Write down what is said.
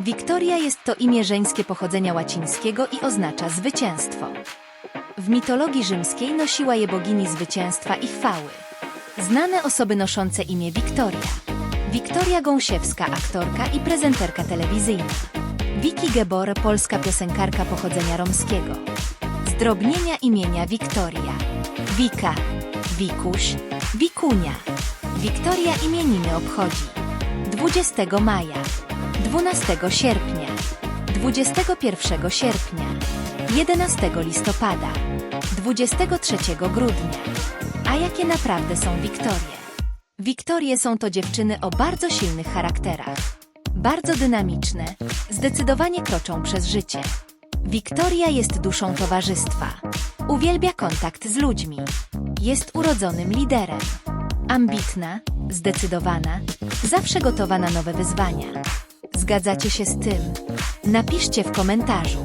Wiktoria jest to imię żeńskie pochodzenia łacińskiego i oznacza zwycięstwo. W mitologii rzymskiej nosiła je bogini zwycięstwa i chwały. Znane osoby noszące imię Wiktoria. Wiktoria Gąsiewska, aktorka i prezenterka telewizyjna. Wiki Gebor, polska piosenkarka pochodzenia romskiego. Zdrobnienia imienia Wiktoria. Wika, Wikuś, Wikunia. Wiktoria imieniny obchodzi 20 maja, 12 sierpnia, 21 sierpnia, 11 listopada, 23 grudnia. A jakie naprawdę są Wiktorie? Wiktorie są to dziewczyny o bardzo silnych charakterach. Bardzo dynamiczne, zdecydowanie kroczą przez życie. Wiktoria jest duszą towarzystwa. Uwielbia kontakt z ludźmi. Jest urodzonym liderem. Ambitna, zdecydowana, zawsze gotowa na nowe wyzwania. Zgadzacie się z tym? Napiszcie w komentarzu.